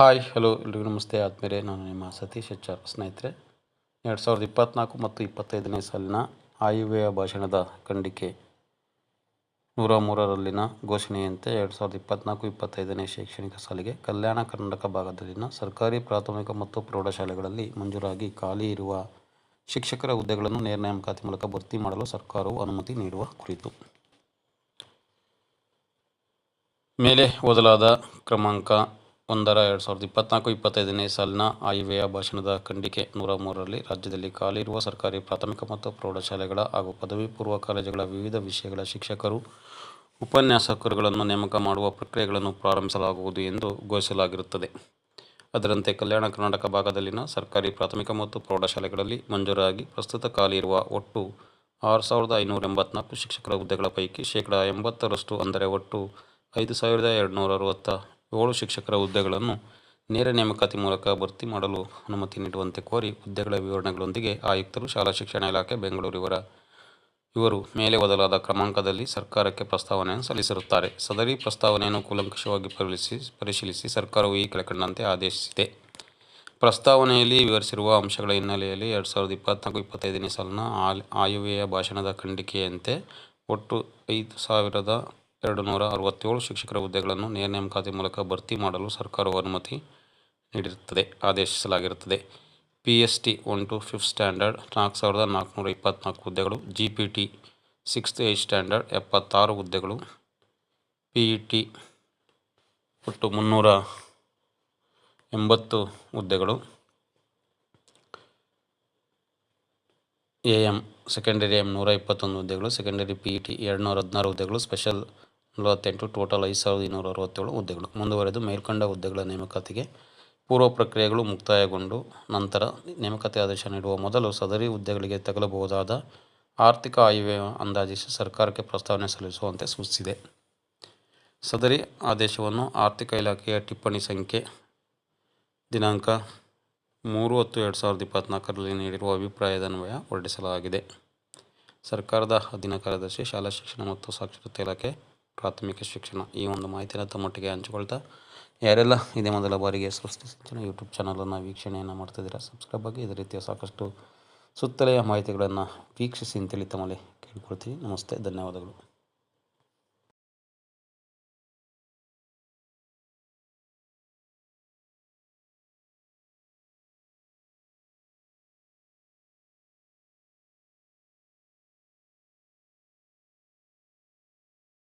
Hi, hello ಎಲ್ರಿಗೂ ನಮಸ್ತೆ. ಆದಮೇಲೆ ನಾನು ನಿಮ್ಮ ಸತೀಶ್ ಎಚ್ ಸ್ನೇಹಿತರೆ. ಎರಡು ಸಾವಿರದ ಇಪ್ಪತ್ತ್ನಾಲ್ಕು ಮತ್ತು ಇಪ್ಪತ್ತೈದನೇ ಸಾಲಿನ ಆಯವ್ಯಯ ಭಾಷಣದ ಖಂಡಿಕೆ ನೂರ ಮೂರರಲ್ಲಿನ ಘೋಷಣೆಯಂತೆ ಎರಡು ಸಾವಿರದ ಇಪ್ಪತ್ತ್ನಾಲ್ಕು ಇಪ್ಪತ್ತೈದನೇ ಶೈಕ್ಷಣಿಕ ಸಾಲಿಗೆ ಕಲ್ಯಾಣ ಕರ್ನಾಟಕ ಭಾಗದಲ್ಲಿನ ಸರ್ಕಾರಿ ಪ್ರಾಥಮಿಕ ಮತ್ತು ಪ್ರೌಢಶಾಲೆಗಳಲ್ಲಿ ಮಂಜೂರಾಗಿ ಖಾಲಿ ಇರುವ ಶಿಕ್ಷಕರ ಹುದ್ದೆಗಳನ್ನು ನೇರ ಮೂಲಕ ಭರ್ತಿ ಮಾಡಲು ಸರ್ಕಾರವು ಅನುಮತಿ ನೀಡುವ ಕುರಿತು. ಮೇಲೆ ಓದಲಾದ ಕ್ರಮಾಂಕ ಒಂದರ ಎರಡು ಸಾವಿರದ ಇಪ್ಪತ್ನಾಲ್ಕು ಇಪ್ಪತ್ತೈದನೇ ಸಾಲಿನ ಆಯವ್ಯಯ ಭಾಷಣದ ಖಂಡಿಕೆ ನೂರ ಮೂರರಲ್ಲಿ ರಾಜ್ಯದಲ್ಲಿ ಖಾಲಿ ಇರುವ ಸರ್ಕಾರಿ ಪ್ರಾಥಮಿಕ ಮತ್ತು ಪ್ರೌಢಶಾಲೆಗಳ ಹಾಗೂ ಪದವಿ ಪೂರ್ವ ಕಾಲೇಜುಗಳ ವಿವಿಧ ವಿಷಯಗಳ ಶಿಕ್ಷಕರು, ಉಪನ್ಯಾಸಕರುಗಳನ್ನು ನೇಮಕ ಮಾಡುವ ಪ್ರಕ್ರಿಯೆಗಳನ್ನು ಪ್ರಾರಂಭಿಸಲಾಗುವುದು ಎಂದು ಘೋಷಿಸಲಾಗಿರುತ್ತದೆ. ಅದರಂತೆ ಕಲ್ಯಾಣ ಕರ್ನಾಟಕ ಭಾಗದಲ್ಲಿನ ಸರ್ಕಾರಿ ಪ್ರಾಥಮಿಕ ಮತ್ತು ಪ್ರೌಢಶಾಲೆಗಳಲ್ಲಿ ಮಂಜೂರಾಗಿ ಪ್ರಸ್ತುತ ಖಾಲಿ ಇರುವ ಒಟ್ಟು ಆರು ಸಾವಿರದ ಐನೂರ ಎಂಬತ್ನಾಲ್ಕು ಶಿಕ್ಷಕರ ಹುದ್ದೆಗಳ ಪೈಕಿ ಶೇಕಡಾ ಎಂಬತ್ತರಷ್ಟು ಅಂದರೆ ಒಟ್ಟು ಐದು ಸಾವಿರದ ಎರಡುನೂರ ಅರವತ್ತ ಏಳು ಶಿಕ್ಷಕರ ಹುದ್ದೆಗಳನ್ನು ನೇರ ನೇಮಕಾತಿ ಮೂಲಕ ಭರ್ತಿ ಮಾಡಲು ಅನುಮತಿ ನೀಡುವಂತೆ ಕೋರಿ ಹುದ್ದೆಗಳ ವಿವರಣೆಗಳೊಂದಿಗೆ ಆಯುಕ್ತರು ಶಾಲಾ ಶಿಕ್ಷಣ ಇಲಾಖೆ ಬೆಂಗಳೂರು ಇವರ ಇವರು ಮೇಲೆ ಬದಲಾದ ಕ್ರಮಾಂಕದಲ್ಲಿ ಸರ್ಕಾರಕ್ಕೆ ಪ್ರಸ್ತಾವನೆಯನ್ನು ಸಲ್ಲಿಸಿರುತ್ತಾರೆ. ಸದರಿ ಪ್ರಸ್ತಾವನೆಯನ್ನು ಕೂಲಂಕಷವಾಗಿ ಪರಿಶೀಲಿಸಿ ಪರಿಶೀಲಿಸಿ ಸರ್ಕಾರವು ಈ ಕೆಳಕಂಡಂತೆ ಆದೇಶಿಸಿದೆ. ಪ್ರಸ್ತಾವನೆಯಲ್ಲಿ ವಿವರಿಸಿರುವ ಅಂಶಗಳ ಹಿನ್ನೆಲೆಯಲ್ಲಿ ಎರಡು ಸಾವಿರದ ಇಪ್ಪತ್ನಾಲ್ಕು ಇಪ್ಪತ್ತೈದನೇ ಸಾಲಿನ ಆಯವ್ಯಯ ಭಾಷಣದ ಖಂಡಿಕೆಯಂತೆ ಒಟ್ಟು ಐದು ಸಾವಿರದ ಎರಡು ನೂರ ಅರವತ್ತೇಳು ಶಿಕ್ಷಕರ ಹುದ್ದೆಗಳನ್ನು ನೇರ ನೇಮಕಾತಿ ಮೂಲಕ ಭರ್ತಿ ಮಾಡಲು ಸರ್ಕಾರವು ಅನುಮತಿ ನೀಡಿರುತ್ತದೆ, ಆದೇಶಿಸಲಾಗಿರುತ್ತದೆ. P S T one to fifth standard, ನಾಲ್ಕು ಸಾವಿರದ ನಾಲ್ಕುನೂರ ಇಪ್ಪತ್ತ್ನಾಲ್ಕು ಹುದ್ದೆಗಳು G P T sixth eight standard, ಎಪ್ಪತ್ತಾರು ಹುದ್ದೆಗಳು ಪಿ ಇ ಟಿ ಒಟ್ಟು ಮುನ್ನೂರ ಎಂಬತ್ತು ಹುದ್ದೆಗಳು, ಎ ಎಂ ಸೆಕೆಂಡರಿ ಎಂ ನೂರ ಇಪ್ಪತ್ತೊಂದು ಹುದ್ದೆಗಳು ಸೆಕೆಂಡರಿ ಪಿ ಇ ಟಿ ಎರಡು ನೂರ ಹದಿನಾರು ಹುದ್ದೆಗಳು ಸ್ಪೆಷಲ್ ನಲವತ್ತೆಂಟು, ಟೋಟಲ್ ಐದು ಸಾವಿರದ ಇನ್ನೂರ ಅರವತ್ತೇಳು ಹುದ್ದೆಗಳು. ಮುಂದುವರೆದು ಮೇಲ್ಕಂಡ ಹುದ್ದೆಗಳ ನೇಮಕಾತಿಗೆ ಪೂರ್ವ ಪ್ರಕ್ರಿಯೆಗಳು ಮುಕ್ತಾಯಗೊಂಡು ನಂತರ ನೇಮಕಾತಿ ಆದೇಶ ನೀಡುವ ಮೊದಲು ಸದರಿ ಹುದ್ದೆಗಳಿಗೆ ತಗಲಬಹುದಾದ ಆರ್ಥಿಕ ಆಯವ್ಯಯ ಅಂದಾಜಿಸಿ ಸರ್ಕಾರಕ್ಕೆ ಪ್ರಸ್ತಾವನೆ ಸಲ್ಲಿಸುವಂತೆ ಸೂಚಿಸಿದೆ. ಸದರಿ ಆದೇಶವನ್ನು ಆರ್ಥಿಕ ಇಲಾಖೆಯ ಟಿಪ್ಪಣಿ ಸಂಖ್ಯೆ ದಿನಾಂಕ ಮೂರು ಹತ್ತು ಎರಡು ಸಾವಿರದ ಇಪ್ಪತ್ತ್ನಾಲ್ಕರಲ್ಲಿ ನೀಡಿರುವ ಅಭಿಪ್ರಾಯದನ್ವಯ ಹೊರಡಿಸಲಾಗಿದೆ. ಸರ್ಕಾರದ ಅಧೀನ ಕಾರ್ಯದರ್ಶಿ, ಶಾಲಾ ಶಿಕ್ಷಣ ಮತ್ತು ಸಾಕ್ಷರತೆ ಇಲಾಖೆ ಪ್ರಾಥಮಿಕ ಶಿಕ್ಷಣ ಈ ಒಂದು ಮಾಹಿತಿಯನ್ನು ತಮ್ಮೊಟ್ಟಿಗೆ ಹಂಚಿಕೊಳ್ತಾ ಯಾರೆಲ್ಲ ಇದೇ ಮೊದಲ ಬಾರಿಗೆ ಸೃಷ್ಟಿ ಶಿಕ್ಷಣ ಯೂಟ್ಯೂಬ್ ಚಾನಲನ್ನು ವೀಕ್ಷಣೆಯನ್ನು ಮಾಡ್ತಿದ್ದೀರಾ ಸಬ್ಸ್ಕ್ರೈಬ್ ಆಗಿ ಇದೇ ರೀತಿಯ ಸಾಕಷ್ಟು ಸುತ್ತಲೆಯ ಮಾಹಿತಿಗಳನ್ನು ವೀಕ್ಷಿಸಿ ಅಂತೇಳಿ ತಮ್ಮಲ್ಲಿ ಕೇಳ್ಕೊಳ್ತೀವಿ. ನಮಸ್ತೆ, ಧನ್ಯವಾದಗಳು.